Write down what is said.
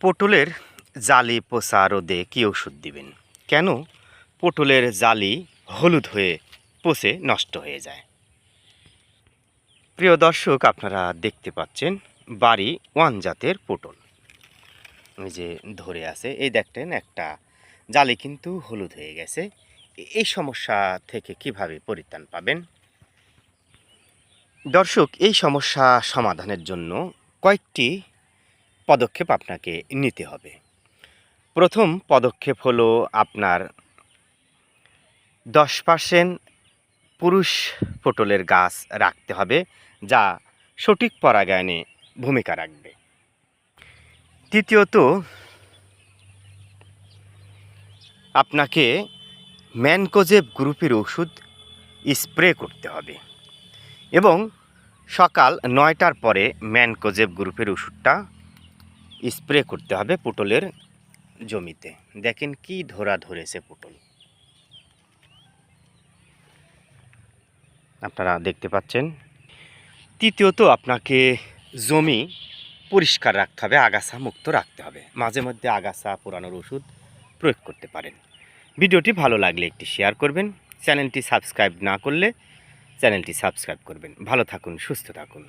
পটলের জালি পোষা রোদে কী ওষুধ দিবেন? কেন? পটলের জালি হলুদ হয়ে পচে নষ্ট হয়ে যায়। প্রিয় দর্শক, আপনারা দেখতে পাচ্ছেন বাড়ি ওয়ান জাতের পটল। ওই যে ধরে আছে, এই দেখতেন একটা জালি কিন্তু হলুদ হয়ে গেছে। এই সমস্যা থেকে কীভাবে পরিত্রাণ পাবেন? দর্শক, এই সমস্যা সমাধানের জন্য কয়েকটি পদক্ষেপ আপনাকে নিতে হবে। প্রথম পদক্ষেপ হলো আপনার দশ পার্সেন্ট পুরুষ পটলের গাছ রাখতে হবে, যা সঠিক পরাগায়নে ভূমিকা রাখবে। তৃতীয়ত, আপনাকে ম্যানকোজেব গ্রুপের ওষুধ স্প্রে করতে হবে এবং সকাল নয়টার পরে ম্যানকোজেব গ্রুপের ওষুধটা স্প্রে করতে হবে পটলের জমিতে। দেখেন কি ধরা ধরেছে পটল। আপনারা দেখতে পাচ্ছেন। তৃতীয়ত আপনাকে জমি পরিষ্কার রাখতে হবে, আগাছা মুক্ত রাখতে হবে। মাঝে মধ্যে আগাছা পুরানোর ওষুধ প্রয়োগ করতে পারেন। ভিডিওটি ভালো লাগলে একটি শেয়ার করবেন। চ্যানেলটি সাবস্ক্রাইব না করলে চ্যানেলটি সাবস্ক্রাইব করবেন। ভালো থাকুন, সুস্থ থাকুন।